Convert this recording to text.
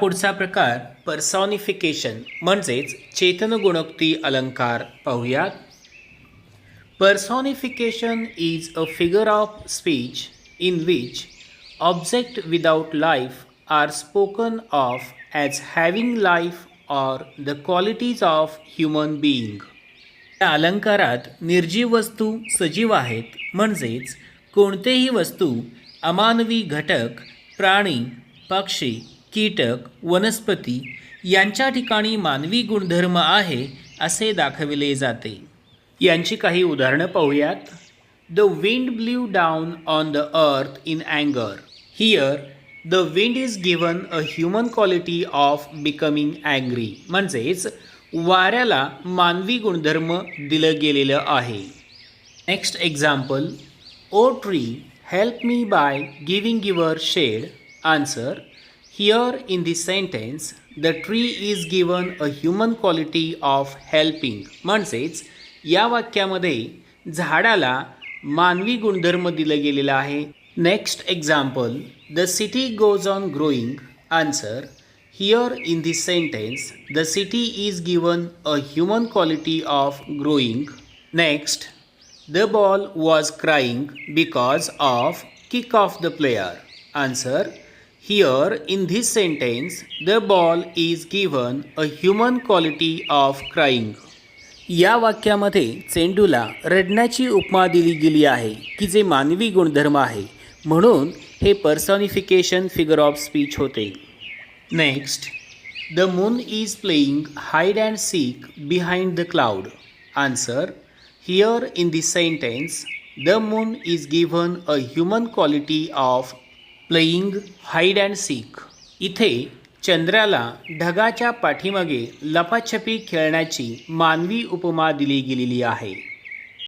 पुढचा प्रकार पर्सॉनिफिकेशन म्हणजेच चेतनगुणोक्ती अलंकार. पाहूयात. Personification is a figure of speech in which object without life are spoken of as having life or the qualities of human being या अलंकारात निर्जीव वस्तू सजीव आहेत म्हणजेच कोणतेही वस्तू अमानवी घटक प्राणी पक्षी कीटक वनस्पती यांच्या ठिकाणी मानवी गुणधर्म आहे असे दाखविले जाते. यांची काही उदाहरणं पाहूयात. The wind blew down on the earth in अँगर here the wind is given a human quality of becoming angry म्हणजेच वाऱ्याला मानवी गुणधर्म दिलं गेलेलं आहे. Next example O tree help me by giving your shade answer here in this sentence, the tree is given a human quality of helping म्हणजेच या वाक्यामध्ये झाडाला मानवी गुणधर्म दिलं गेलेलं आहे. Next example the city goes on growing answer here in this sentence the city is given a human quality of growing next the ball was crying because of kick of the player answer here in this sentence the ball is given a human quality of crying या वाक्यामध्ये चेंडूला रडण्याची उपमा दिली गेली आहे की जे मानवी गुणधर्म आहे. म्हणून हे पर्सॉनिफिकेशन फिगर ऑफ स्पीच होते. Next the moon is playing hide and seek behind the cloud answer here in this sentence the moon is given a human quality of playing hide and seek. इथे चंद्राला ढगाच्या पाठीमागे लपाछपी खेळण्याची मानवी उपमा दिली गेलेली आहे.